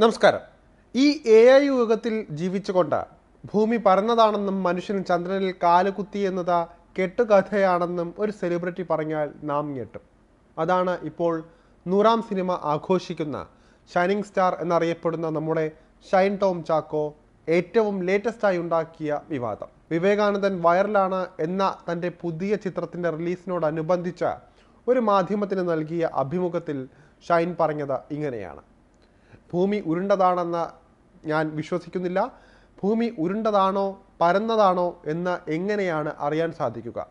നമസ്കാരം. ഈ A I യുഗത്തിൽ ജീവിച്ചുകൊണ്ട് ഭൂമി പറഞ്ഞതാണെന്നും മനുഷ്യൻ ചന്ദ്രനിൽ കാലുകുത്തി എന്നത് കെട്ടുകഥയാണെന്നും ഒരു സെലിബ്രിറ്റി പറഞ്ഞാൽ നാം ഞെട്ടും. അതാണ് ഇപ്പോൾ നൂറാം സിനിമ ആഘോഷിക്കുന്ന ഷൈനിങ് സ്റ്റാർ എന്നറിയപ്പെടുന്ന നമ്മുടെ ഷൈൻ ടോം ചാക്കോ ഏറ്റവും ലേറ്റസ്റ്റായി ഉണ്ടാക്കിയ വിവാദം. വിവേകാനന്ദൻ വൈറലാണ് എന്ന തന്റെ പുതിയ ചിത്രത്തിന്റെ റിലീസിനോടനുബന്ധിച്ച് ഒരു മാധ്യമത്തിന് നൽകിയ അഭിമുഖത്തിൽ ഷൈൻ പറഞ്ഞത് ഇങ്ങനെയാണ്. ഭൂമി ഉരുണ്ടതാണെന്ന് ഞാൻ വിശ്വസിക്കുന്നില്ല. ഭൂമി ഉരുണ്ടതാണോ പരന്നതാണോ എന്ന് എങ്ങനെയാണ് അറിയാൻ സാധിക്കുക?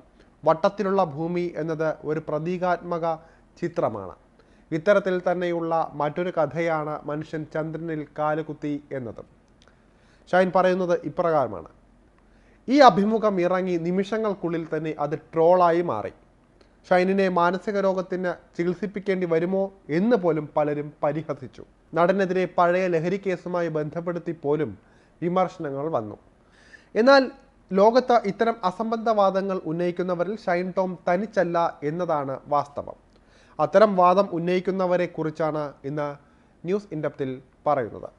വട്ടത്തിലുള്ള ഭൂമി എന്നത് ഒരു പ്രതീകാത്മക ചിത്രമാണ്. ഇത്തരത്തിൽ തന്നെയുള്ള മറ്റൊരു കഥയാണ് മനുഷ്യൻ ചന്ദ്രനിൽ കാലുകുത്തി എന്നതും. ഷൈൻ പറയുന്നത് ഇപ്രകാരമാണ്. ഈ അഭിമുഖം ഇറങ്ങി നിമിഷങ്ങൾക്കുള്ളിൽ തന്നെ അത് ട്രോളായി മാറി. ഷൈനിനെ മാനസിക രോഗത്തിന് ചികിത്സിപ്പിക്കേണ്ടി വരുമോ എന്ന് പോലും പലരും പരിഹസിച്ചു. നടനെതിരെ പഴയ ലഹരി കേസുമായി ബന്ധപ്പെടുത്തി പോലും വിമർശനങ്ങൾ വന്നു. എന്നാൽ ലോകത്ത് ഇത്തരം അസംബന്ധവാദങ്ങൾ ഉന്നയിക്കുന്നവരിൽ ഷൈൻ ടോം തനിച്ചല്ല എന്നതാണ് വാസ്തവം. അത്തരം വാദം ഉന്നയിക്കുന്നവരെ കുറിച്ചാണ് ഇന്ന് ന്യൂസ് ഇൻഡപ്തിൽ പറയുന്നത്.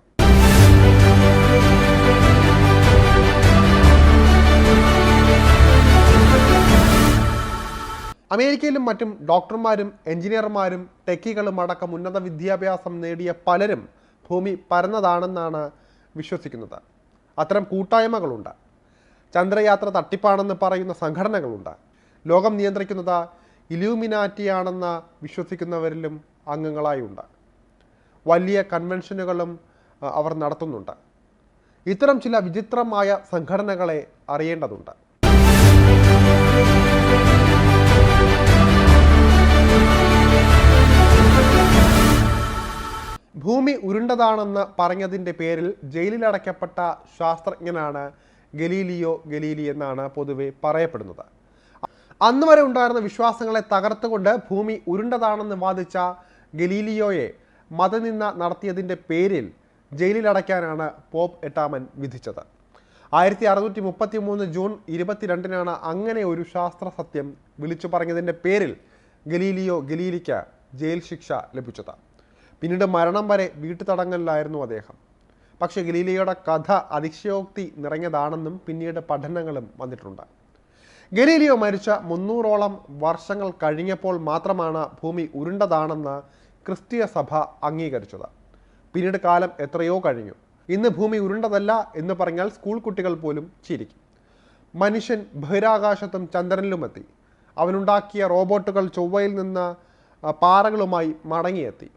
അമേരിക്കയിലും മറ്റും ഡോക്ടർമാരും എഞ്ചിനീയർമാരും ടെക്കികളും അടക്കം ഉന്നത വിദ്യാഭ്യാസം നേടിയ പലരും ഭൂമി പരന്നതാണെന്നാണ് വിശ്വസിക്കുന്നത്. അത്തരം കൂട്ടായ്മകളുണ്ട്. ചന്ദ്രയാത്ര തട്ടിപ്പാണെന്ന് പറയുന്ന സംഘടനകളുണ്ട്. ലോകം നിയന്ത്രിക്കുന്നത് ഇലൂമിനാറ്റിയാണെന്ന് വിശ്വസിക്കുന്നവരിലും അംഗങ്ങളായുണ്ട്. വലിയ കൺവെൻഷനുകളും അവർ നടത്തുന്നുണ്ട്. ഇത്തരം ചില വിചിത്രമായ സംഘടനകളെ അറിയേണ്ടതുണ്ട്. ഭൂമി ഉരുണ്ടതാണെന്ന് പറഞ്ഞതിന്റെ പേരിൽ ജയിലിലടയ്ക്കപ്പെട്ട ശാസ്ത്രജ്ഞനാണ് ഗലീലിയോ ഗലീലി എന്നാണ് പൊതുവെ പറയപ്പെടുന്നത്. അന്ന് വരെ ഉണ്ടായിരുന്ന വിശ്വാസങ്ങളെ തകർത്തുകൊണ്ട് ഭൂമി ഉരുണ്ടതാണെന്ന് വാദിച്ച ഗലീലിയോയെ മതനിന്ന നടത്തിയതിന്റെ പേരിൽ ജയിലിലടയ്ക്കാനാണ് പോപ്പ് എട്ടാമൻ വിധിച്ചത്. ആയിരത്തി അറുന്നൂറ്റി മുപ്പത്തി മൂന്ന് ജൂൺ ഇരുപത്തിരണ്ടിനാണ് അങ്ങനെ ഒരു ശാസ്ത്ര സത്യം വിളിച്ചു പറഞ്ഞതിന്റെ പേരിൽ ഗലീലിയോ ഗലീലിക്ക് ജയിൽ ശിക്ഷ ലഭിച്ചത്. പിന്നീട് മരണം വരെ വീട്ടു തടങ്കലിലായിരുന്നു അദ്ദേഹം. പക്ഷേ ഗലീലിയോയുടെ കഥ അതിശയോക്തി നിറഞ്ഞതാണെന്നും പിന്നീട് പഠനങ്ങളും വന്നിട്ടുണ്ട്. ഗലീലിയോ മരിച്ച മുന്നൂറോളം വർഷങ്ങൾ കഴിഞ്ഞപ്പോൾ മാത്രമാണ് ഭൂമി ഉരുണ്ടതാണെന്ന് ക്രിസ്തീയ സഭ അംഗീകരിച്ചത്. പിന്നീട് കാലം എത്രയോ കഴിഞ്ഞു. ഇന്ന് ഭൂമി ഉരുണ്ടതല്ല എന്ന് പറഞ്ഞാൽ സ്കൂൾ കുട്ടികൾ പോലും ചിരിക്കും. മനുഷ്യൻ ബഹിരാകാശത്തും ചന്ദ്രനിലുമെത്തി. അവനുണ്ടാക്കിയ റോബോട്ടുകൾ ചൊവ്വയിൽ നിന്ന് പാറകളുമായി മടങ്ങിയെത്തി.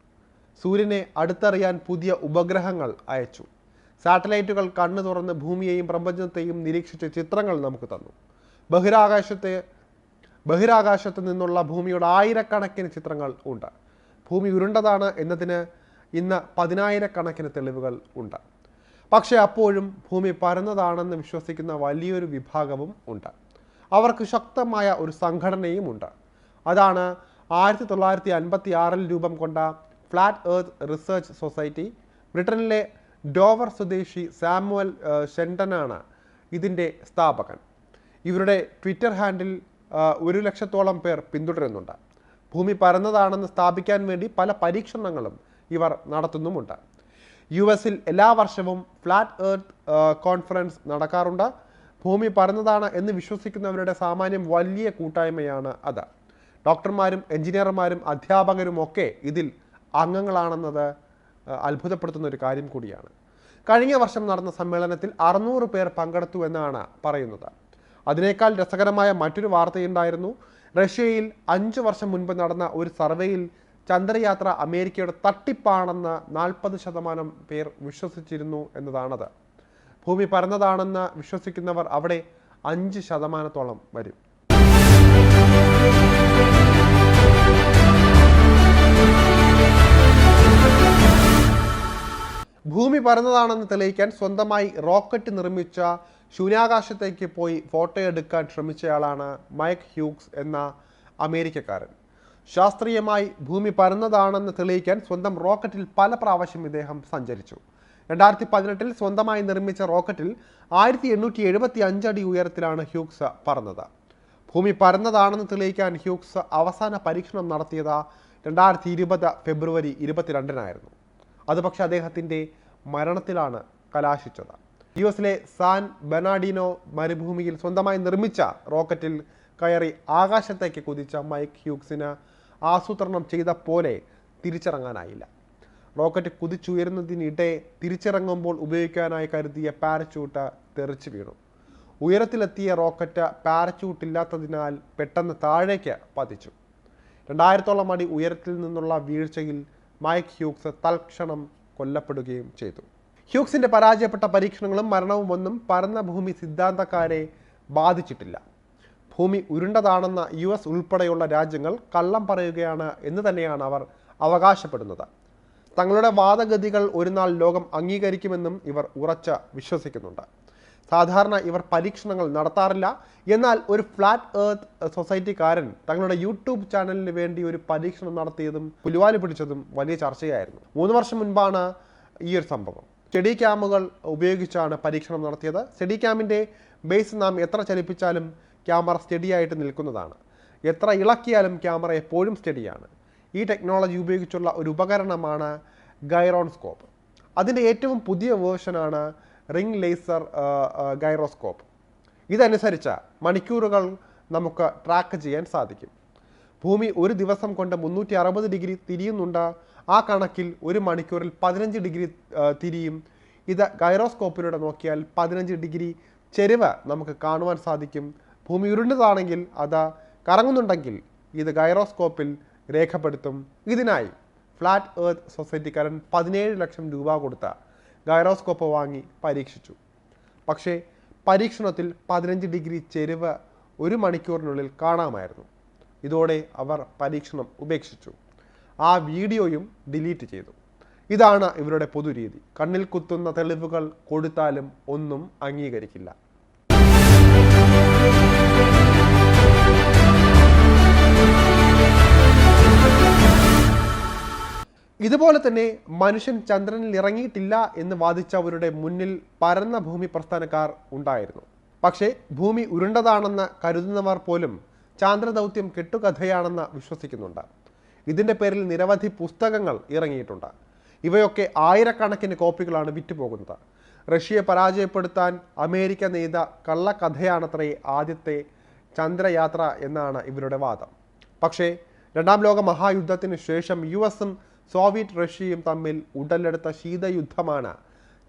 സൂര്യനെ അടുത്തറിയാൻ പുതിയ ഉപഗ്രഹങ്ങൾ അയച്ചു. സാറ്റലൈറ്റുകൾ കണ്ണു തുറന്ന് ഭൂമിയെയും പ്രപഞ്ചത്തെയും നിരീക്ഷിച്ച ചിത്രങ്ങൾ നമുക്ക് തന്നു. ബഹിരാകാശത്തെ ബഹിരാകാശത്ത് നിന്നുള്ള ഭൂമിയുടെ ആയിരക്കണക്കിന് ചിത്രങ്ങൾ ഉണ്ട്. ഭൂമി ഉരുണ്ടതാണ് എന്നതിന് ഇന്ന് പതിനായിരക്കണക്കിന് തെളിവുകൾ ഉണ്ട്. പക്ഷേ അപ്പോഴും ഭൂമി പരന്നതാണെന്ന് വിശ്വസിക്കുന്ന വലിയൊരു വിഭാഗവും ഉണ്ട്. അവർക്ക് ശക്തമായ ഒരു സംഘടനയും ഉണ്ട്. അതാണ് ആയിരത്തി തൊള്ളായിരത്തി അൻപത്തി ആറിൽ രൂപം കൊണ്ട ഫ്ലാറ്റ് എർത്ത് റിസർച്ച് സൊസൈറ്റി ബ്രിട്ടനിലെ ഡോവർ സ്വദേശി സാമുവൽ ഷെൻഡനാണ് ഇതിന്റെ സ്ഥാപകൻ. ഇവരുടെ ട്വിറ്റർ ഹാൻഡിൽ ഒരു ലക്ഷത്തോളം പേർ പിന്തുടരുന്നുണ്ട്. ഭൂമി പരന്നതാണെന്ന് സ്ഥാപിക്കാൻ വേണ്ടി പല പരീക്ഷണങ്ങളും ഇവർ നടത്തുന്നുമുണ്ട്. യു എസിൽ എല്ലാ വർഷവും ഫ്ലാറ്റ് എർത്ത് കോൺഫറൻസ് നടക്കാറുണ്ട്. ഭൂമി പരന്നതാണ് എന്ന് വിശ്വസിക്കുന്നവരുടെ സാമാന്യം വലിയ കൂട്ടായ്മയാണ് അത്. ഡോക്ടർമാരും എഞ്ചിനീയർമാരും അധ്യാപകരും ഒക്കെ ഇതിൽ അംഗങ്ങളാണെന്നത് അത്ഭുതപ്പെടുത്തുന്ന ഒരു കാര്യം കൂടിയാണ്. കഴിഞ്ഞ വർഷം നടന്ന സമ്മേളനത്തിൽ അറുന്നൂറ് പേർ പങ്കെടുത്തു എന്നാണ് പറയുന്നത്. അതിനേക്കാൾ രസകരമായ മറ്റൊരു വാർത്തയുണ്ടായിരുന്നു. റഷ്യയിൽ അഞ്ചു വർഷം മുൻപ് നടന്ന ഒരു സർവേയിൽ ചന്ദ്രയാത്ര അമേരിക്കയുടെ തട്ടിപ്പാണെന്ന് നാൽപ്പത് ശതമാനം പേർ വിശ്വസിച്ചിരുന്നു എന്നതാണത്. ഭൂമി പരന്നതാണെന്ന് വിശ്വസിക്കുന്നവർ അവിടെ അഞ്ച് ശതമാനത്തോളം വരും. ഭൂമി പരന്നതാണെന്ന് തെളിയിക്കാൻ സ്വന്തമായി റോക്കറ്റ് നിർമ്മിച്ച ശൂന്യാകാശത്തേക്ക് പോയി ഫോട്ടോ എടുക്കാൻ ശ്രമിച്ചയാളാണ് മൈക്ക് ഹ്യൂക്സ് എന്ന അമേരിക്കക്കാരൻ. ശാസ്ത്രീയമായി ഭൂമി പരന്നതാണെന്ന് തെളിയിക്കാൻ സ്വന്തം റോക്കറ്റിൽ പല പ്രാവശ്യം ഇദ്ദേഹം സഞ്ചരിച്ചു. രണ്ടായിരത്തി പതിനെട്ടിൽ സ്വന്തമായി നിർമ്മിച്ച റോക്കറ്റിൽ ആയിരത്തി എണ്ണൂറ്റി എഴുപത്തി അഞ്ചടി ഉയരത്തിലാണ് ഹ്യൂക്സ് പറന്നത്. ഭൂമി പരന്നതാണെന്ന് തെളിയിക്കാൻ ഹ്യൂക്സ് അവസാന പരീക്ഷണം നടത്തിയത് രണ്ടായിരത്തി ഇരുപത് ഫെബ്രുവരി ഇരുപത്തിരണ്ടിനായിരുന്നു. അത് പക്ഷേ അദ്ദേഹത്തിന്റെ മരണത്തിലാണ് കലാശിച്ചത്. യു എസിലെ സാൻ ബെനാഡിനോ മരുഭൂമിയിൽ സ്വന്തമായി നിർമ്മിച്ച റോക്കറ്റിൽ കയറി ആകാശത്തേക്ക് കുതിച്ച മൈക്ക് ഹ്യൂക്സിന് ആസൂത്രണം ചെയ്ത പോലെ തിരിച്ചിറങ്ങാനായില്ല. റോക്കറ്റ് കുതിച്ചുയരുന്നതിനിടെ തിരിച്ചിറങ്ങുമ്പോൾ ഉപയോഗിക്കാനായി കരുതിയ പാരച്യൂട്ട് തെറിച്ചു വീണു. ഉയരത്തിലെത്തിയ റോക്കറ്റ് പാരച്യൂട്ട് ഇല്ലാത്തതിനാൽ പെട്ടെന്ന് താഴേക്ക് പതിച്ചു. രണ്ടായിരത്തോളം അടി ഉയരത്തിൽ നിന്നുള്ള വീഴ്ചയിൽ മൈക്ക് ഹ്യൂക്സ് തൽക്ഷണം കൊല്ലപ്പെടുകയും ചെയ്തു. ഹ്യൂക്സിന്റെ പരാജയപ്പെട്ട പരീക്ഷണങ്ങളും മരണവും ഒന്നും പരന്ന ഭൂമി സിദ്ധാന്തക്കാരെ ബാധിച്ചിട്ടില്ല. ഭൂമി ഉരുണ്ടതാണെന്ന യു എസ് ഉൾപ്പെടെയുള്ള രാജ്യങ്ങൾ കള്ളം പറയുകയാണ് എന്ന് തന്നെയാണ് അവർ അവകാശപ്പെടുന്നത്. തങ്ങളുടെ വാദഗതികൾ ഒരു നാൾ ലോകം അംഗീകരിക്കുമെന്നും ഇവർ ഉറച്ച വിശ്വസിക്കുന്നുണ്ട്. സാധാരണ ഇവർ പരീക്ഷണങ്ങൾ നടത്താറില്ല. എന്നാൽ ഒരു ഫ്ലാറ്റ് ഏർത്ത് സൊസൈറ്റിക്കാരൻ തങ്ങളുടെ യൂട്യൂബ് ചാനലിന് വേണ്ടി ഒരു പരീക്ഷണം നടത്തിയതും പുലിവാലി പിടിച്ചതും വലിയ ചർച്ചയായിരുന്നു. മൂന്ന് വർഷം മുൻപാണ് ഈ ഒരു സംഭവം. സ്റ്റഡി ക്യാമുകൾ ഉപയോഗിച്ചാണ് പരീക്ഷണം നടത്തിയത്. സ്റ്റഡി ക്യാമിന്റെ ബേസ് നാം എത്ര ചലിപ്പിച്ചാലും ക്യാമറ സ്റ്റഡിയായിട്ട് നിൽക്കുന്നതാണ്. എത്ര ഇളക്കിയാലും ക്യാമറ എപ്പോഴും സ്റ്റഡിയാണ് ഈ ടെക്നോളജി ഉപയോഗിച്ചുള്ള ഒരു ഉപകരണമാണ് ഗൈറോൺസ്കോപ്പ് അതിന്റെ ഏറ്റവും പുതിയ വേർഷനാണ് റിംഗ് ലേസർ ഗൈറോസ്കോപ്പ്. ഇതനുസരിച്ച് മണിക്കൂറുകൾ നമുക്ക് ട്രാക്ക് ചെയ്യാൻ സാധിക്കും. ഭൂമി ഒരു ദിവസം കൊണ്ട് മുന്നൂറ്റി അറുപത് ഡിഗ്രി തിരിയുന്നുണ്ട്. ആ കണക്കിൽ ഒരു മണിക്കൂറിൽ പതിനഞ്ച് ഡിഗ്രി തിരിയും. ഇത് ഗൈറോസ്കോപ്പിലൂടെ നോക്കിയാൽ പതിനഞ്ച് ഡിഗ്രി ചെരുവ് നമുക്ക് കാണുവാൻ സാധിക്കും. ഭൂമി ഉരുണ്ടതാണെങ്കിൽ അത് കറങ്ങുന്നുണ്ടെങ്കിൽ ഇത് ഗൈറോസ്കോപ്പിൽ രേഖപ്പെടുത്തും. ഇതിനായി ഫ്ലാറ്റ് എർത്ത് സൊസൈറ്റിക്കാരൻ പതിനേഴ് ലക്ഷം രൂപ കൊടുത്ത ഗൈറോസ്കോപ്പ് വാങ്ങി പരീക്ഷിച്ചു. പക്ഷേ പരീക്ഷണത്തിൽ പതിനഞ്ച് ഡിഗ്രി ചെരുവ് ഒരു മണിക്കൂറിനുള്ളിൽ കാണാമായിരുന്നു. ഇതോടെ അവർ പരീക്ഷണം ഉപേക്ഷിച്ചു. ആ വീഡിയോയും ഡിലീറ്റ് ചെയ്തു. ഇതാണ് ഇവരുടെ പൊതുരീതി. കണ്ണിൽ കുത്തുന്ന തെളിവുകൾ കൊടുത്താലും ഒന്നും അംഗീകരിക്കില്ല. ഇതുപോലെ തന്നെ മനുഷ്യൻ ചന്ദ്രനിൽ ഇറങ്ങിയിട്ടില്ല എന്ന് വാദിച്ചവരുടെ മുന്നിൽ പരന്ന ഭൂമി പ്രസ്ഥാനക്കാർ ഉണ്ടായിരുന്നു. പക്ഷേ ഭൂമി ഉരുണ്ടതാണെന്ന് കരുതുന്നവർ പോലും ചാന്ദ്രദൗത്യം കെട്ടുകഥയാണെന്ന് വിശ്വസിക്കുന്നുണ്ട്. ഇതിന്റെ പേരിൽ നിരവധി പുസ്തകങ്ങൾ ഇറങ്ങിയിട്ടുണ്ട്. ഇവയൊക്കെ ആയിരക്കണക്കിന് കോപ്പികളാണ് വിറ്റുപോകുന്നത്. റഷ്യയെ പരാജയപ്പെടുത്താൻ അമേരിക്ക നെയ്ത കള്ളക്കഥയാണത്രേ ആദ്യത്തെ ചന്ദ്രയാത്ര എന്നാണ് ഇവരുടെ വാദം. പക്ഷേ രണ്ടാം ലോക മഹായുദ്ധത്തിന് ശേഷം യു എസും സോവിയറ്റ് റഷ്യയും തമ്മിൽ ഉടലെടുത്ത ശീതയുദ്ധമാണ്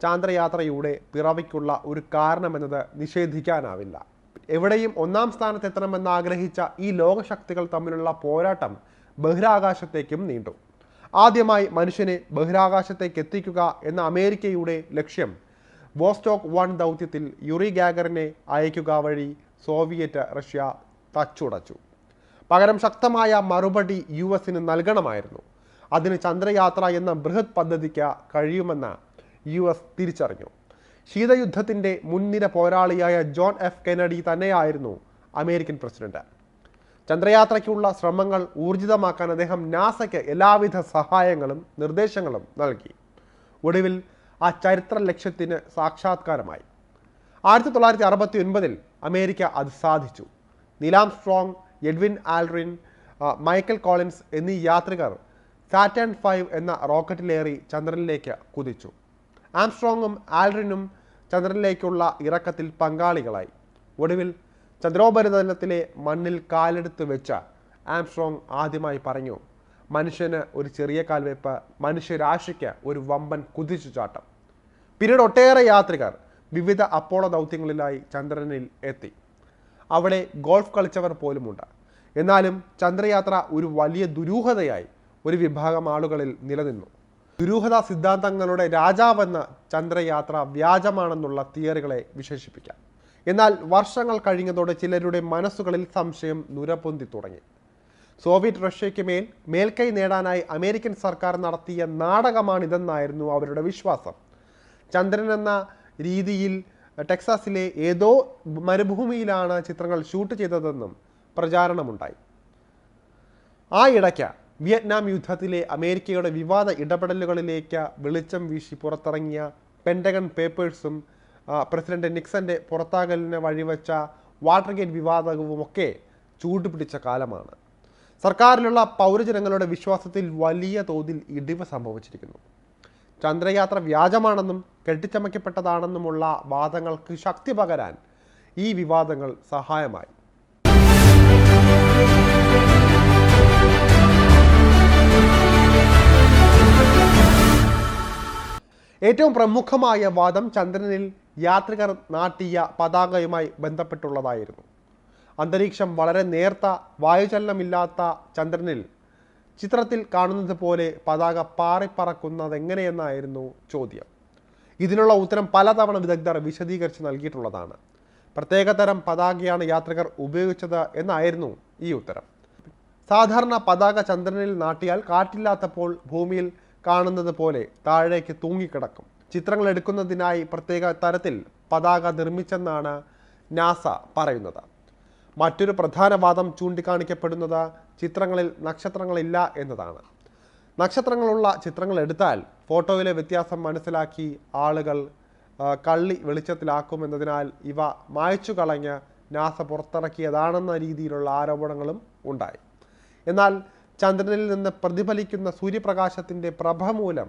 ചാന്ദ്രയാത്രയുടെ പിറവിക്കുള്ള ഒരു കാരണമെന്നത് നിഷേധിക്കാനാവില്ല. എവിടെയും ഒന്നാം സ്ഥാനത്തെത്തണമെന്ന് ആഗ്രഹിച്ച ഈ ലോകശക്തികൾ തമ്മിലുള്ള പോരാട്ടം ബഹിരാകാശത്തേക്കും നീണ്ടു. ആദ്യമായി മനുഷ്യനെ ബഹിരാകാശത്തേക്ക് എത്തിക്കുക എന്ന അമേരിക്കയുടെ ലക്ഷ്യം വോസ്റ്റോക്ക് വൺ ദൗത്യത്തിൽ യുറി ഗാഗറിനെ അയക്കുക വഴി സോവിയറ്റ് റഷ്യ തച്ചുടച്ചു. പകരം ശക്തമായ മറുപടി യു എസിന് നൽകണമായിരുന്നു. അതിന് ചന്ദ്രയാത്ര എന്ന ബൃഹത് പദ്ധതിക്ക് കഴിയുമെന്ന് യു എസ് തിരിച്ചറിഞ്ഞു. ശീതയുദ്ധത്തിന്റെ മുൻനിര പോരാളിയായ ജോൺ എഫ് കെനഡി തന്നെയായിരുന്നു അമേരിക്കൻ പ്രസിഡന്റ്. ചന്ദ്രയാത്രയ്ക്കുള്ള ശ്രമങ്ങൾ ഊർജിതമാക്കാൻ അദ്ദേഹം നാസയ്ക്ക് എല്ലാവിധ സഹായങ്ങളും നിർദ്ദേശങ്ങളും നൽകി. ഒടുവിൽ ആ ചരിത്ര ലക്ഷ്യത്തിന് സാക്ഷാത്കാരമായി. ആയിരത്തി തൊള്ളായിരത്തി അറുപത്തി ഒൻപതിൽ അമേരിക്ക അത് സാധിച്ചു. Neil Armstrong Edwin Aldrin Michael Collins എന്നീ യാത്രികർ സാറ്റേൺ ഫൈവ് എന്ന റോക്കറ്റിലേറി ചന്ദ്രനിലേക്ക് കുതിച്ചു. ആംസ്ട്രോങ്ങും ആൽറിനും ചന്ദ്രനിലേക്കുള്ള ഇറക്കത്തിൽ പങ്കാളികളായി. ഒടുവിൽ ചന്ദ്രോപരിതലത്തിലെ മണ്ണിൽ കാലെടുത്ത് വെച്ച ആംസ്ട്രോങ് ആദ്യമായി പറഞ്ഞു മനുഷ്യന് ഒരു ചെറിയ കാൽവെപ്പ് മനുഷ്യരാശിക്ക് ഒരു വമ്പൻ കുതിച്ചു ചാട്ടം. പിന്നീട് ഒട്ടേറെ യാത്രികർ വിവിധ അപ്പോളോ ദൗത്യങ്ങളിലായി ചന്ദ്രനിൽ എത്തി. അവിടെ ഗോൾഫ് കളിച്ചവർ പോലുമുണ്ട്. എന്നാലും ചന്ദ്രയാത്ര ഒരു വലിയ ദുരൂഹതയായി. ഒരു വിഭാഗം ആളുകളിൽ നിലനിന്നു. ദുരൂഹത സിദ്ധാന്തങ്ങളുടെ രാജാവെന്ന ചന്ദ്രയാത്ര വ്യാജമാണെന്നുള്ള തിയറികളെ വിശേഷിപ്പിക്കാം. എന്നാൽ വർഷങ്ങൾ കഴിഞ്ഞതോടെ ചിലരുടെ മനസ്സുകളിൽ സംശയം നുരപൊന്തി തുടങ്ങി. സോവിയറ്റ് റഷ്യയ്ക്ക് മേൽ മേൽക്കൈ നേടാനായി അമേരിക്കൻ സർക്കാർ നടത്തിയ നാടകമാണിതെന്നായിരുന്നു അവരുടെ വിശ്വാസം. ചന്ദ്രൻ എന്ന രീതിയിൽ ടെക്സാസിലെ ഏതോ മരുഭൂമിയിലാണ് ചിത്രങ്ങൾ ഷൂട്ട് ചെയ്തതെന്നും പ്രചാരണമുണ്ടായി. ആ ഇടയ്ക്ക് വിയറ്റ്നാം യുദ്ധത്തിലെ അമേരിക്കയുടെ വിവാദ ഇടപെടലുകളിലേക്ക് വെളിച്ചം വീശി പുറത്തിറങ്ങിയ പെൻഡഗൺ പേപ്പേഴ്സും പ്രസിഡന്റ് നിക്സന്റെ പുറത്താകലിന് വഴിവെച്ച വാട്ടർഗേറ്റ് വിവാദവുമൊക്കെ ചൂടുപിടിച്ച കാലമാണ്. സർക്കാരിലുള്ള പൗരജനങ്ങളുടെ വിശ്വാസത്തിൽ വലിയ തോതിൽ ഇടിവ് സംഭവിച്ചിരിക്കുന്നു. ചന്ദ്രയാത്ര വ്യാജമാണെന്നും കെട്ടിച്ചമയ്ക്കപ്പെട്ടതാണെന്നുമുള്ള വാദങ്ങൾക്ക് ശക്തി പകരാൻ ഈ വിവാദങ്ങൾ സഹായമായി. ഏറ്റവും പ്രമുഖമായ വാദം ചന്ദ്രനിൽ യാത്രികർ നാട്ടിയ പതാകയുമായി ബന്ധപ്പെട്ടുള്ളതായിരുന്നു. അന്തരീക്ഷം വളരെ നേർത്ത വായുചലനമില്ലാത്ത ചന്ദ്രനിൽ ചിത്രത്തിൽ കാണുന്നത് പോലെ പതാക പാറിപ്പറക്കുന്നത് എങ്ങനെയെന്നായിരുന്നു ചോദ്യം. ഇതിനുള്ള ഉത്തരം പലതവണ വിദഗ്ധർ വിശദീകരിച്ച് നൽകിയിട്ടുള്ളതാണ്. പ്രത്യേകതരം പതാകയാണ് യാത്രികർ ഉപയോഗിച്ചത് എന്നായിരുന്നു ഈ ഉത്തരം. സാധാരണ പതാക ചന്ദ്രനിൽ നാട്ടിയാൽ കാറ്റില്ലാത്തപ്പോൾ ഭൂമിയിൽ കാണുന്നത് പോലെ താഴേക്ക് തൂങ്ങിക്കിടക്കും. ചിത്രങ്ങൾ എടുക്കുന്നതിനായി പ്രത്യേക തരത്തിൽ പതാക നിർമ്മിച്ചെന്നാണ് നാസ പറയുന്നത്. മറ്റൊരു പ്രധാന വാദം ചൂണ്ടിക്കാണിക്കപ്പെടുന്നത് ചിത്രങ്ങളിൽ നക്ഷത്രങ്ങളില്ല എന്നതാണ്. നക്ഷത്രങ്ങളുള്ള ചിത്രങ്ങൾ എടുത്താൽ ഫോട്ടോയിലെ വ്യത്യാസം മനസ്സിലാക്കി ആളുകൾ കള്ളി വെളിച്ചത്തിലാക്കുമെന്നതിനാൽ ഇവ മായച്ചു കളഞ്ഞ് നാസ പുറത്തിറക്കിയതാണെന്ന രീതിയിലുള്ള ആരോപണങ്ങളും ഉണ്ടായി. എന്നാൽ ചന്ദ്രനിൽ നിന്ന് പ്രതിഫലിക്കുന്ന സൂര്യപ്രകാശത്തിന്റെ പ്രഭ മൂലം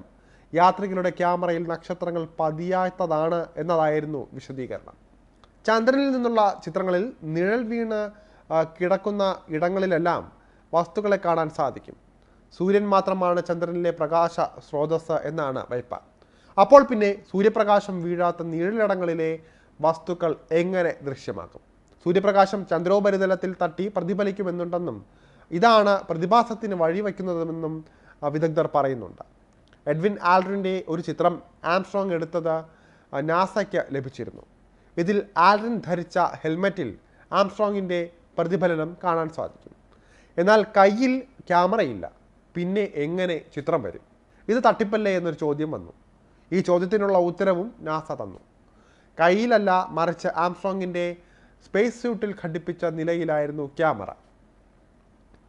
യാത്രികരുടെ ക്യാമറയിൽ നക്ഷത്രങ്ങൾ പതിയാത്തതാണ് എന്നതായിരുന്നു വിശദീകരണം. ചന്ദ്രനിൽ നിന്നുള്ള ചിത്രങ്ങളിൽ നിഴൽ വീണ് കിടക്കുന്ന ഇടങ്ങളിലെല്ലാം വസ്തുക്കളെ കാണാൻ സാധിക്കും. സൂര്യൻ മാത്രമാണ് ചന്ദ്രനിലെ പ്രകാശ സ്രോതസ് എന്നാണ് വൈപ്പ. അപ്പോൾ പിന്നെ സൂര്യപ്രകാശം വീഴാത്ത നിഴലിടങ്ങളിലെ വസ്തുക്കൾ എങ്ങനെ ദൃശ്യമാക്കും സൂര്യപ്രകാശം ചന്ദ്രോപരിതലത്തിൽ തട്ടി പ്രതിഫലിക്കുമെന്നുണ്ടെന്നും ഇതാണ് പ്രതിഭാസത്തിന് വഴിവെക്കുന്നതെന്നും വിദഗ്ധർ പറയുന്നുണ്ട്. എഡ്വിൻ ആൽഡ്രിന്റെ ഒരു ചിത്രം ആംസ്ട്രോങ് എടുത്തത് നാസയ്ക്ക് ലഭിച്ചിരുന്നു. ഇതിൽ ആൽഡ്രിൻ ധരിച്ച ഹെൽമെറ്റിൽ ആംസ്ട്രോങ്ങിന്റെ പ്രതിഫലനം കാണാൻ സാധിക്കും. എന്നാൽ കയ്യിൽ ക്യാമറയില്ല. പിന്നെ എങ്ങനെ ചിത്രം വരും? ഇത് തട്ടിപ്പല്ലേ എന്നൊരു ചോദ്യം വന്നു. ഈ ചോദ്യത്തിനുള്ള ഉത്തരവും നാസ തന്നു. കയ്യിലല്ല മറിച്ച് ആംസ്ട്രോങ്ങിന്റെ സ്പേസ് സ്യൂട്ടിൽ ഘടിപ്പിച്ച നിലയിലായിരുന്നു ക്യാമറ.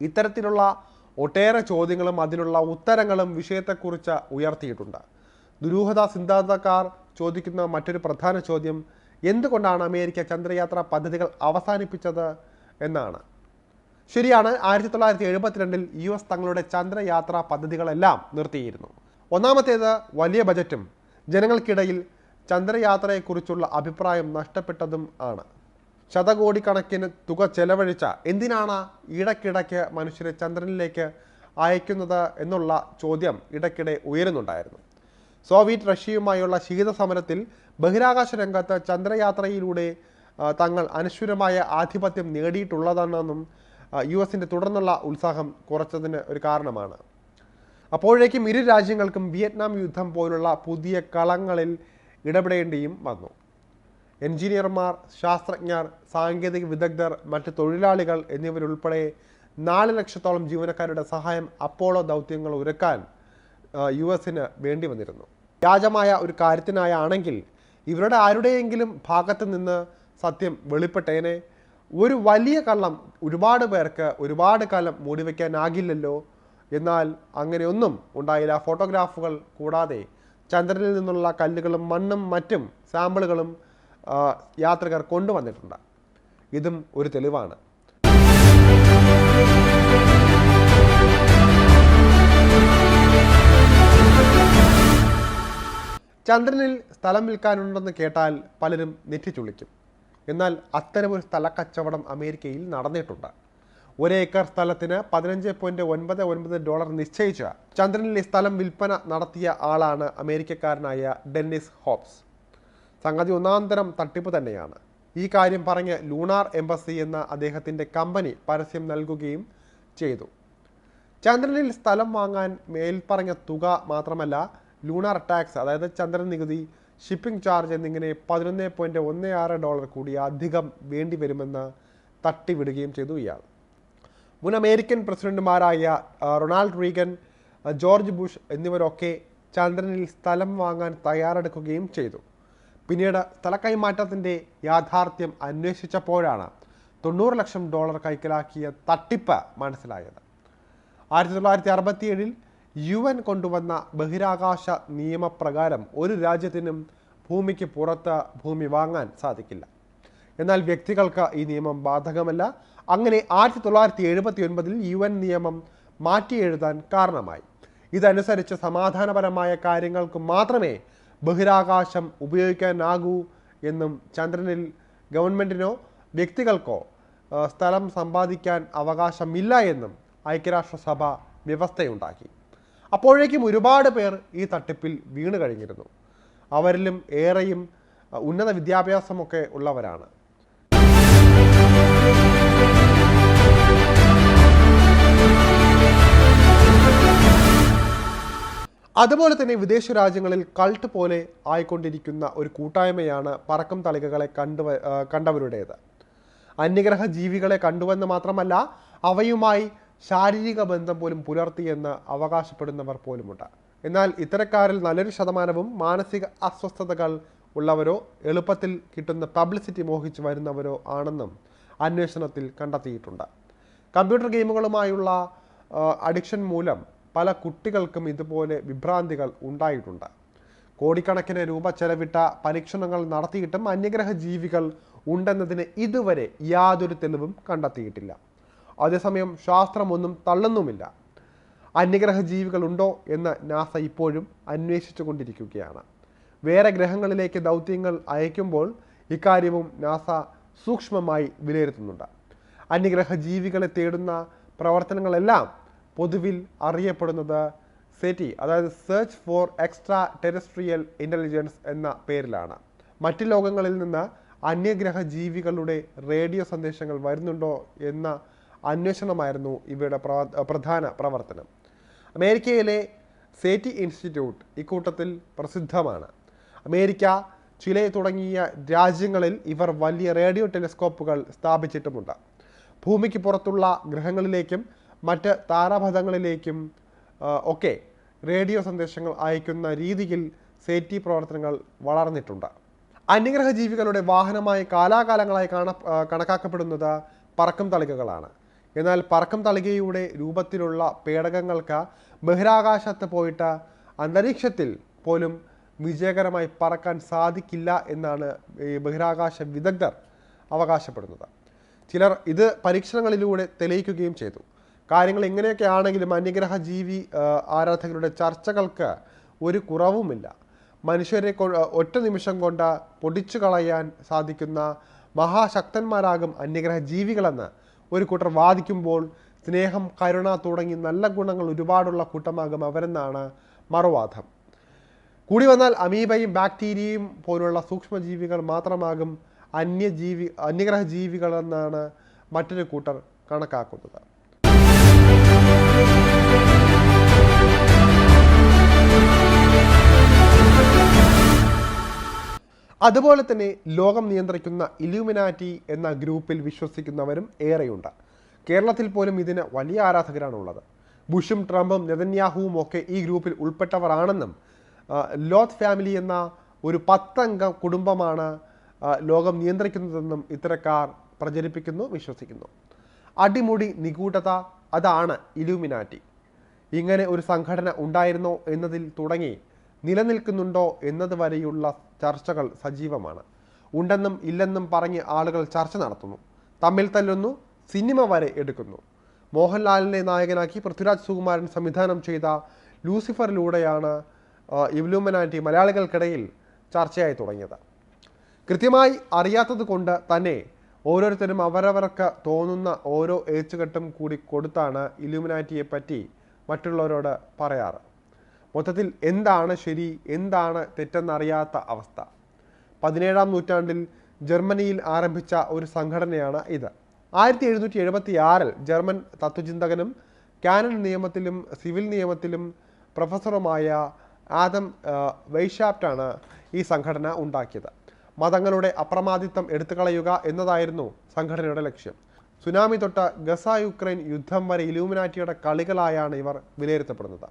ഇത്തരത്തിലുള്ള ഒട്ടേറെ ചോദ്യങ്ങളും അതിനുള്ള ഉത്തരങ്ങളും വിഷയത്തെക്കുറിച്ച് ഉയർത്തിയിട്ടുണ്ട്. ദുരൂഹത സിദ്ധാന്തക്കാർ ചോദിക്കുന്ന മറ്റൊരു പ്രധാന ചോദ്യം എന്തുകൊണ്ടാണ് അമേരിക്ക ചന്ദ്രയാത്ര പദ്ധതികൾ അവസാനിപ്പിച്ചത് എന്നാണ്. ശരിയാണ് ആയിരത്തി തൊള്ളായിരത്തി എഴുപത്തിരണ്ടിൽ യു എസ് തങ്ങളുടെ ചന്ദ്രയാത്രാ പദ്ധതികളെല്ലാം നിർത്തിയിരുന്നു. ഒന്നാമത്തേത് വലിയ ബജറ്റും ജനങ്ങൾക്കിടയിൽ ചന്ദ്രയാത്രയെക്കുറിച്ചുള്ള അഭിപ്രായം നഷ്ടപ്പെട്ടതും ആണ്. ശതകോടിക്കണക്കിന് തുക ചെലവഴിച്ച എന്തിനാണ് ഇടയ്ക്കിടയ്ക്ക് മനുഷ്യരെ ചന്ദ്രനിലേക്ക് അയക്കുന്നത് എന്നുള്ള ചോദ്യം ഇടയ്ക്കിടെ ഉയരുന്നുണ്ടായിരുന്നു. സോവിയറ്റ് റഷ്യയുമായുള്ള ശീത സമരത്തിൽ ബഹിരാകാശ രംഗത്ത് ചന്ദ്രയാത്രയിലൂടെ തങ്ങൾ അനശ്വരമായ ആധിപത്യം നേടിയിട്ടുള്ളതാണെന്നും യു എസിന്റെ തുടർന്നുള്ള ഉത്സാഹം കുറച്ചതിന് ഒരു കാരണമാണ്. അപ്പോഴേക്കും ഇരു രാജ്യങ്ങൾക്കും വിയറ്റ്നാം യുദ്ധം പോലുള്ള പുതിയ കളങ്ങളിൽ ഇടപെടേണ്ടിയും വന്നു. എഞ്ചിനീയർമാർ ശാസ്ത്രജ്ഞർ സാങ്കേതിക വിദഗ്ധർ മറ്റ് തൊഴിലാളികൾ എന്നിവരുൾപ്പെടെ നാല് ലക്ഷത്തോളം ജീവനക്കാരുടെ സഹായം അപ്പോളോ ദൗത്യങ്ങൾ ഒരുക്കാൻ യു എസിന് വേണ്ടി വന്നിരുന്നു. വ്യാജമായ ഒരു കാര്യത്തിനായാണെങ്കിൽ ഇവരുടെ ആരുടെയെങ്കിലും ഭാഗത്ത് നിന്ന് സത്യം വെളിപ്പെട്ടേനെ. ഒരു വലിയ കള്ളം ഒരുപാട് പേർക്ക് ഒരുപാട് കാലം മൂടിവെക്കാനാകില്ലല്ലോ എന്നാൽ അങ്ങനെയൊന്നും ഉണ്ടായില്ല. ഫോട്ടോഗ്രാഫുകൾ കൂടാതെ ചന്ദ്രനിൽ നിന്നുള്ള കല്ലുകളും മണ്ണും മറ്റും സാമ്പിളുകളും ആ, യാത്രികർ കൊണ്ടുവന്നിട്ടുണ്ട്. ഇതും ഒരു തെളിവാണ്. ചന്ദ്രനിൽ സ്ഥലം വിൽക്കാനുണ്ടെന്ന് കേട്ടാൽ പലരും നെറ്റിച്ചുളിക്കും. എന്നാൽ അത്തരമൊരു സ്ഥലക്കച്ചവടം അമേരിക്കയിൽ നടന്നിട്ടുണ്ട്. ഒരേക്കർ സ്ഥലത്തിന് പതിനഞ്ച് പോയിന്റ് ഒൻപത് ഒൻപത് ഡോളർ നിശ്ചയിച്ച ചന്ദ്രനിലെ സ്ഥലം വിൽപ്പന നടത്തിയ ആളാണ് അമേരിക്കക്കാരനായ ഡെന്നിസ് ഹോബ്സ്. സംഗതി ഒന്നാന്തരം തട്ടിപ്പ് തന്നെയാണ്. ഈ കാര്യം പറഞ്ഞ് ലൂണാർ എംബസി എന്ന അദ്ദേഹത്തിന്റെ കമ്പനി പരസ്യം നൽകുകയും ചെയ്തു. ചന്ദ്രനിൽ സ്ഥലം വാങ്ങാൻ മേൽപ്പറഞ്ഞ തുക മാത്രമല്ല ലൂണാർ ടാക്സ് അതായത് ചന്ദ്രൻ നികുതി ഷിപ്പിംഗ് ചാർജ് എന്നിങ്ങനെ പതിനൊന്ന് പോയിന്റ് ഒന്ന് ആറ് ഡോളർ കൂടി അധികം വേണ്ടി വരുമെന്ന് തട്ടിവിടുകയും ചെയ്തു ഇയാൾ. മുൻ അമേരിക്കൻ പ്രസിഡന്റുമാരായ റൊണാൾഡ് റീഗൻ ജോർജ് ബുഷ് എന്നിവരൊക്കെ ചന്ദ്രനിൽ സ്ഥലം വാങ്ങാൻ തയ്യാറെടുക്കുകയും ചെയ്തു. പിന്നീട് സ്ഥലക്കൈമാറ്റത്തിന്റെ യാഥാർത്ഥ്യം അന്വേഷിച്ചപ്പോഴാണ് തൊണ്ണൂറ് ലക്ഷം ഡോളർ കൈക്കലാക്കിയ തട്ടിപ്പ് മനസ്സിലായത്. ആയിരത്തി തൊള്ളായിരത്തി അറുപത്തിയേഴിൽ യു എൻ കൊണ്ടുവന്ന ബഹിരാകാശ നിയമപ്രകാരം ഒരു രാജ്യത്തിനും ഭൂമിക്ക് പുറത്ത് ഭൂമി വാങ്ങാൻ സാധിക്കില്ല. എന്നാൽ വ്യക്തികൾക്ക് ഈ നിയമം ബാധകമല്ല. അങ്ങനെ ആയിരത്തി തൊള്ളായിരത്തി എഴുപത്തി ഒൻപതിൽ യു എൻ നിയമം മാറ്റി എഴുതാൻ കാരണമായി. ഇതനുസരിച്ച് സമാധാനപരമായ കാര്യങ്ങൾക്ക് മാത്രമേ ബഹിരാകാശം ഉപയോഗിക്കാനാകൂ എന്നും ചന്ദ്രനിൽ ഗവൺമെന്റിനോ വ്യക്തികൾക്കോ സ്ഥലം സമ്പാദിക്കാൻ അവകാശമില്ല എന്നും ഐക്യരാഷ്ട്രസഭ വ്യവസ്ഥയുണ്ടാക്കി. അപ്പോഴേക്കും ഒരുപാട് പേർ ഈ തട്ടിപ്പിൽ വീണ് കഴിഞ്ഞിരുന്നു. അവരിലും ഏറെയും ഉന്നത വിദ്യാഭ്യാസമൊക്കെ ഉള്ളവരാണ്. അതുപോലെ തന്നെ വിദേശ രാജ്യങ്ങളിൽ കൾട്ട് പോലെ ആയിക്കൊണ്ടിരിക്കുന്ന ഒരു കൂട്ടായ്മയാണ് പറക്കം തളികകളെ കണ്ടു കണ്ടവരുടേത്. അന്യഗ്രഹ ജീവികളെ കണ്ടുവെന്ന് മാത്രമല്ല അവയുമായി ശാരീരിക ബന്ധം പോലും പുലർത്തിയെന്ന് അവകാശപ്പെടുന്നവർ പോലുമുണ്ട്. എന്നാൽ ഇത്തരക്കാരിൽ നല്ലൊരു ശതമാനവും മാനസിക അസ്വസ്ഥതകൾ ഉള്ളവരോ എളുപ്പത്തിൽ കിട്ടുന്ന പബ്ലിസിറ്റി മോഹിച്ച് വരുന്നവരോ ആണെന്നും അന്വേഷണത്തിൽ കണ്ടെത്തിയിട്ടുണ്ട്. കമ്പ്യൂട്ടർ ഗെയിമുകളുമായുള്ള അഡിക്ഷൻ മൂലം പല കുട്ടികൾക്കും ഇതുപോലെ വിഭ്രാന്തികൾ ഉണ്ടായിട്ടുണ്ട്. കോടിക്കണക്കിന് രൂപ ചെലവിട്ട പരീക്ഷണങ്ങൾ നടത്തിയിട്ടും അന്യഗ്രഹ ജീവികൾ ഉണ്ടെന്നതിന് ഇതുവരെ യാതൊരു തെളിവും കണ്ടെത്തിയിട്ടില്ല. അതേസമയം ശാസ്ത്രമൊന്നും തള്ളുന്നുമില്ല. അന്യഗ്രഹ ജീവികളുണ്ടോ എന്ന് നാസ ഇപ്പോഴും അന്വേഷിച്ചു കൊണ്ടിരിക്കുകയാണ് വേറെ ഗ്രഹങ്ങളിലേക്ക് ദൗത്യങ്ങൾ അയക്കുമ്പോൾ ഇക്കാര്യവും നാസ സൂക്ഷ്മമായി വിലയിരുത്തുന്നുണ്ട്. അന്യഗ്രഹ ജീവികളെ തേടുന്ന പ്രവർത്തനങ്ങളെല്ലാം പൊതുവിൽ അറിയപ്പെടുന്നത് സെറ്റി അതായത് search for extraterrestrial intelligence എന്ന പേരിലാണ്. മറ്റ് ലോകങ്ങളിൽ നിന്ന് അന്യഗ്രഹ ജീവികളുടെ റേഡിയോ സന്ദേശങ്ങൾ വരുന്നുണ്ടോ എന്ന അന്വേഷണമായിരുന്നു ഇവയുടെ പ്രധാന പ്രവർത്തനം. അമേരിക്കയിലെ സേറ്റി ഇൻസ്റ്റിറ്റ്യൂട്ട് ഇക്കൂട്ടത്തിൽ പ്രസിദ്ധമാണ്. അമേരിക്ക ചിലെ തുടങ്ങിയ രാജ്യങ്ങളിൽ ഇവർ വലിയ റേഡിയോ ടെലിസ്കോപ്പുകൾ സ്ഥാപിച്ചിട്ടുമുണ്ട്. ഭൂമിക്ക് പുറത്തുള്ള ഗ്രഹങ്ങളിലേക്കും മറ്റ് താരാപഥങ്ങളിലേക്കും ഒക്കെ റേഡിയോ സന്ദേശങ്ങൾ അയക്കുന്ന രീതിയിൽ സേറ്റി പ്രവർത്തനങ്ങൾ വളർന്നിട്ടുണ്ട്. അന്യഗ്രഹ ജീവികളുടെ വാഹനമായി കാലാകാലങ്ങളായി കാണ കണക്കാക്കപ്പെടുന്നത് പറക്കും തളികകളാണ്. എന്നാൽ പറക്കും തളികയുടെ രൂപത്തിലുള്ള പേടകങ്ങൾക്ക് ബഹിരാകാശത്ത് പോയിട്ട് അന്തരീക്ഷത്തിൽ പോലും വിജയകരമായി പറക്കാൻ സാധിക്കില്ല എന്നാണ് ഈ ബഹിരാകാശ വിദഗ്ധർ അവകാശപ്പെടുന്നത്. ചിലർ ഇത് പരീക്ഷണങ്ങളിലൂടെ തെളിയിക്കുകയും ചെയ്തു. കാര്യങ്ങൾ എങ്ങനെയൊക്കെ ആണെങ്കിലും അന്യഗ്രഹ ജീവി ആരാധകരുടെ ചർച്ചകൾക്ക് ഒരു കുറവുമില്ല. മനുഷ്യരെ ഒറ്റ നിമിഷം കൊണ്ട് പൊടിച്ചു കളയാൻ സാധിക്കുന്ന മഹാശക്തന്മാരാകും അന്യഗ്രഹ ജീവികളെന്ന് ഒരു കൂട്ടർ വാദിക്കുമ്പോൾ സ്നേഹം കരുണ തുടങ്ങി നല്ല ഗുണങ്ങൾ ഒരുപാടുള്ള കൂട്ടമാകും അവരെന്നാണ് മറുവാദം. കൂടി വന്നാൽ അമീബയും ബാക്ടീരിയയും പോലുള്ള സൂക്ഷ്മജീവികൾ മാത്രമാകും അന്യജീവി അന്യഗ്രഹ ജീവികളെന്നാണ് മറ്റൊരു കൂട്ടർ കണക്കാക്കുന്നത്. അതുപോലെ തന്നെ ലോകം നിയന്ത്രിക്കുന്ന ഇലൂമിനാറ്റി എന്ന ഗ്രൂപ്പിൽ വിശ്വസിക്കുന്നവരും ഏറെയുണ്ട്. കേരളത്തിൽ പോലും ഇതിന് വലിയ ആരാധകരാണുള്ളത്. ബുഷും ട്രംപും നെതന്യാഹുവും ഒക്കെ ഈ ഗ്രൂപ്പിൽ ഉൾപ്പെട്ടവരാണെന്നും ലോത്ത് ഫാമിലി എന്ന ഒരു പത്തംഗ കുടുംബമാണ് ലോകം നിയന്ത്രിക്കുന്നതെന്നും ഇത്തരക്കാർ പ്രചരിപ്പിക്കുന്നു വിശ്വസിക്കുന്നു. അടിമുടി നിഗൂഢത അതാണ് ഇലൂമിനാറ്റി ഇങ്ങനെ ഒരു സംഘടന ഉണ്ടായിരുന്നോ എന്നതിൽ തുടങ്ങി നിലനിൽക്കുന്നുണ്ടോ എന്നത് വരെയുള്ള ചർച്ചകൾ സജീവമാണ്. ഉണ്ടെന്നും ഇല്ലെന്നും പറഞ്ഞ് ആളുകൾ ചർച്ച നടത്തുന്നു. തമ്മിൽ തല്ലുന്നു സിനിമ വരെ എടുക്കുന്നു. മോഹൻലാലിനെ നായകനാക്കി പൃഥ്വിരാജ് സുകുമാരൻ സംവിധാനം ചെയ്ത ലൂസിഫറിലൂടെയാണ് ഇവലൂമനാറ്റി മലയാളികൾക്കിടയിൽ ചർച്ചയായി തുടങ്ങിയത്. കൃത്യമായി അറിയാത്തത് കൊണ്ട് തന്നെ ഓരോരുത്തരും അവരവർക്ക് തോന്നുന്ന ഓരോ ഏച്ചുകെട്ടും കൂടി കൊടുത്താണ് ഇലൂമിനാറ്റിയെ പറ്റി മറ്റുള്ളവരോട് പറയാറ്. മൊത്തത്തിൽ എന്താണ് ശരി എന്താണ് തെറ്റെന്നറിയാത്ത അവസ്ഥ. പതിനേഴാം നൂറ്റാണ്ടിൽ ജർമ്മനിയിൽ ആരംഭിച്ച ഒരു സംഘടനയാണ് ഇത്. ആയിരത്തി എഴുന്നൂറ്റി എഴുപത്തി ആറിൽ ജർമ്മൻ തത്വചിന്തകനും കാനൻ നിയമത്തിലും സിവിൽ നിയമത്തിലും പ്രൊഫസറുമായ ആദം വൈഷാപ്റ്റാണ് ഈ സംഘടന ഉണ്ടാക്കിയത്. മതങ്ങളുടെ അപ്രമാദിത്വം എടുത്തുകളയുക എന്നതായിരുന്നു സംഘടനയുടെ ലക്ഷ്യം. സുനാമി തൊട്ട ഗസ യുക്രൈൻ യുദ്ധം വരെ ഇലൂമിനാറ്റിയുടെ കളികളായാണ് ഇവർ വിലയിരുത്തപ്പെടുന്നത്.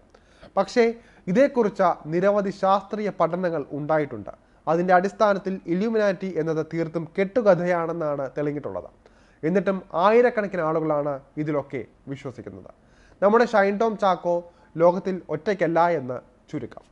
പക്ഷേ ഇതേക്കുറിച്ച് നിരവധി ശാസ്ത്രീയ പഠനങ്ങൾ ഉണ്ടായിട്ടുണ്ട്. അതിന്റെ അടിസ്ഥാനത്തിൽ ഇലൂമിനാറ്റി എന്നത് തീർത്തും കെട്ടുകഥയാണെന്നാണ് തെളിഞ്ഞിട്ടുള്ളത്. എന്നിട്ടും ആയിരക്കണക്കിന് ആളുകളാണ് ഇതിലൊക്കെ വിശ്വസിക്കുന്നത്. നമ്മുടെ ഷൈൻടോം ചാക്കോ ലോകത്തിൽ ഒറ്റയ്ക്കല്ല എന്ന് ചുരുക്കം.